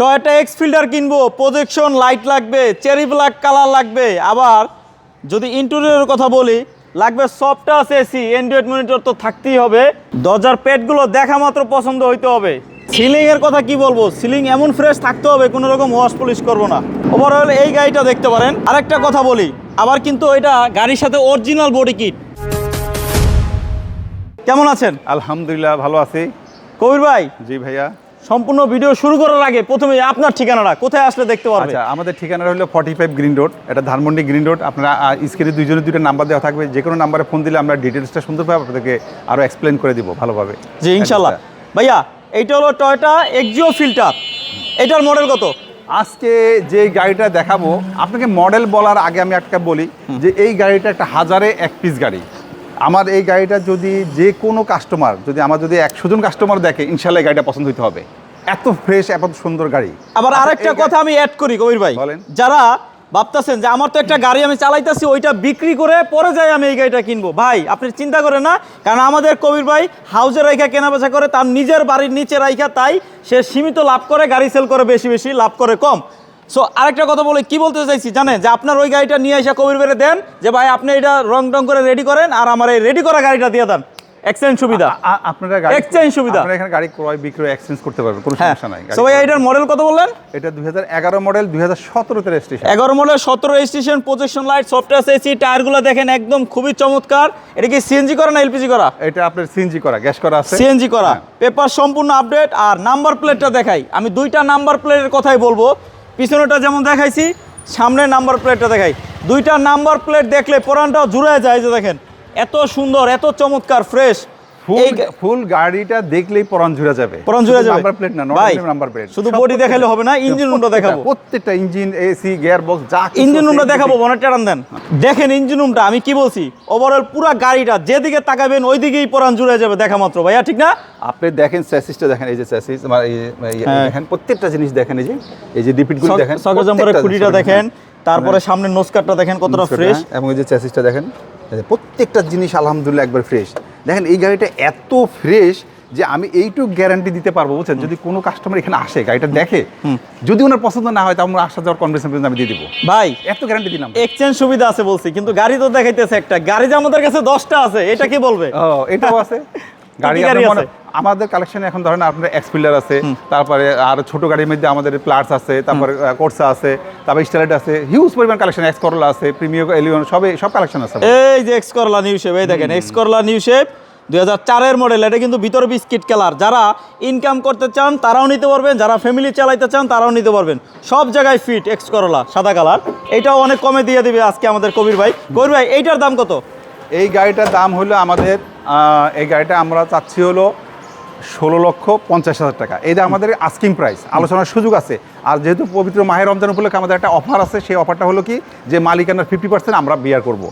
Toyota Axio Fielder কিনবো projection light লাগবে cherry black colour লাগবে। আবার যদি ইন্টেরিয়রের কথা বলি লাগবে soft touch AC Android monitor তো থাকতেই হবে। দরজার পেটগুলো দেখা মাত্র পছন্দ হইতে হবে। সিলিং এর কথা কি বলব? সিলিং এমন ফ্রেশ থাকতে হবে কোনো রকম ওয়াশ পলিশ করব না। ওভারঅল এই গাড়িটা দেখতে পারেন। আরেকটা কথা বলি আবার কিন্তু এটা গাড়ির সাথে অরিজিনাল বডি কিট কেমন আছেন? আলহামদুলিল্লাহ ভালো আছি। কবির ভাই? জি ভাইয়া। সম্পূর্ণ ভিডিও শুরু করার আগে প্রথমে আপনার ঠিকানাটা কোথায় আসলে দেখতে পারবে? আচ্ছা আমাদের ঠিকানা হলো ফর্টি ফাইভ গ্রিন রোড এটা ধানমন্ডি গ্রিন রোড আপনারা স্ক্রিনে দুইজনের দুটো নাম্বার দেওয়া থাকবে যে কোনো নাম্বারে ফোন দিলে আমরা ডিটেলসটা সুন্দরভাবে আপনাদেরকে আরও এক্সপ্লেন করে দিব ভালোভাবে। জি ইনশাল্লাহ ভাইয়া এইটা হলো টয়টা এক্সিও ফিল্টার এটার মডেল কত? আজকে যে গাড়িটা দেখাবো আপনাকে মডেল বলার আগে আমি একটা বলি যে এই গাড়িটা একটা হাজারে এক পিস গাড়ি। আমার এই গাড়িটা যদি যে কোনো কাস্টমার যদি আমার যদি একশো জন কাস্টমার দেখে ইনশাল্লাহ এই গাড়িটা পছন্দ হতে হবে। এত ফ্রেশ এত সুন্দর গাড়ি। আবার আচ্ছা, আরেকটা কথা আমি অ্যাড করি কবির ভাই। বলেন। যারা ভাবতেছেন যে আমার তো একটা গাড়ি আমি চালাইতেছি ওইটা বিক্রি করে পরে যাই আমি এই গাড়িটা কিনবো। ভাই আপনি চিন্তা করেন না কারণ আমাদের কবির ভাই হাউজে রাইখা কেনা বেচা করে তার নিজের বাড়ির নিচে রাইখা তাই সে সীমিত লাভ করে গাড়ি সেল করে বেশি বেশি লাভ করে কম। সো আরেকটা কথা বলে কি বলতে চাইছি জানেন? যে আপনার ওই গাড়িটা নিয়ে এসে কবির বেড়ে দেন যে ভাই আপনি এটা রং টং করে রেডি করেন আর আমার এই রেডি করা গাড়িটা দিয়ে দেন। এক্সচেঞ্জ সুবিধা। আপনারা গাড়ি Exchange সুবিধা। আপনারা এখানে গাড়ি ক্রয় বিক্রয় এক্সচেঞ্জ করতে পারবেন কোনো হ্যাঁ। সমস্যা নাই। সো ভাই এটার মডেল কত বললেন? এটা দুই হাজার এগারো মডেল দুই হাজার সতেরোতে রেজিস্ট্রেশন এগারো মডেল সতেরো station projection light software AC টায়ারগুলো দেখেন একদম খুবই চমৎকার। এটা কি সিএনজি করা না এলপিজি করা? এটা আপনার সিএনজি করা গ্যাস করা আছে। সিএনজি করা। হ্যাঁ। পেপার সম্পূর্ণ আপডেট আর নাম্বার প্লেটটা দেখাই। আমি দুইটা নাম্বার প্লেটের কথাই বলব। পিছনেটা যেমন দেখাইছি সামনে নাম্বার প্লেটটা দেখাই। দুইটা নাম্বার প্লেট দেখলে পুরানটাও জুড়ে যায় যে দেখেন, এত সুন্দর, এত চমৎকার, ফ্রেশ। ফুল গাড়িটা দেখলেই পরান ঝুরে যাবে। পরান জুড়ে যাবে? নাম্বার প্লেট না নাম্বার প্লেট শুধু বডি দেখাইলে হবে না ইঞ্জিন রুমটা দেখাবো। প্রত্যেকটা ইঞ্জিন এসি গিয়ার বক্স যা ইঞ্জিন রুমটা দেখাবো বনেট টান দেন দেখেন ইঞ্জিন রুমটা আমি কি বলছি? ওভারঅল পুরো গাড়িটা যেদিকে তাকাবেন ওই দিকেই পরান জুড়ে যাবে দেখা মাত্র। ভাইয়া ঠিক না? আপনি দেখেন স্যাসিসটা দেখেন এই যে স্যাসিস হ্যাঁ। দেখেন প্রত্যেকটা জিনিস দেখেন এই যে এই যে ডিপিটগুলো দেখেন সকেট জাম্পারের খুঁটিটা দেখেন তারপরে সামনে নোসকারটা দেখেন কতটা ফ্রেশ হ্যাঁ, এবং এই যে চ্যাসিসটা দেখেন প্রত্যেকটা জিনিস আলহামদুলিল্লাহ একবার ফ্রেশ দেখেন এই গাড়িটা এত ফ্রেশ যে আমি এইটুকু গ্যারান্টি দিতে পারব বুঝছেন? যদি কোনো কাস্টমার এখানে আসে গাড়িটা দেখে যদি ওনার পছন্দ না হয় তাহলে আমরা আসা যাওয়ার কনভেনশন আমি দিয়ে দিবো। ভাই এত গ্যারান্টি দিলাম। এক্সচেঞ্জ সুবিধা আছে বলছি কিন্তু গাড়ি তো দেখাইতেছে একটা। গাড়ি যে আমাদের কাছে দশটা আছে এটা কি বলবে? ও এটাও আছে। গাড়ি গাড়ি মনে- আছে? আমাদের কালেকশনে এখন ধরেন আপনার এক্সপিলার আছে তারপরে আর ছোট গাড়ির মধ্যে আমাদের প্লাটস আছে তারপরে কোর্সা আছে তারপরে স্টাইলেট আছে হিউজ পরিমাণ কালেকশন এক্স করলা আছে প্রিমিয়ার এলিয়ন সবে সব কালেকশন আছে এই যে এক্স করলা নিউ শেপ এই দেখেন এক্স করলা নিউ শেপ হাজার চারের মডেল এটা কিন্তু ভিতরে বিস্কিট কালার যারা ইনকাম করতে চান তারাও নিতে পারবেন যারা ফ্যামিলি চালাইতে চান তারাও নিতে পারবেন। সব জায়গায় ফিট এক্স করলা সাদা কালার এটাও অনেক কমে দিয়ে দিবে আজকে আমাদের কবির ভাই। কবির ভাই এইটার দাম কত? এই গাড়িটার দাম হলো আমাদের এই গাড়িটা আমরা চাচ্ছি হলো ষোলো লক্ষ পঞ্চাশ হাজার টাকা। এটা আমাদের আস্কিং প্রাইস আলোচনার সুযোগ আছে। আর যেহেতু পবিত্র মাহের রমজান উপলক্ষে আমাদের একটা অফার আছে, সেই অফারটা হলো কি? যে মালিকানার ফিফটি পার্সেন্ট আমরা বিয়ার করব।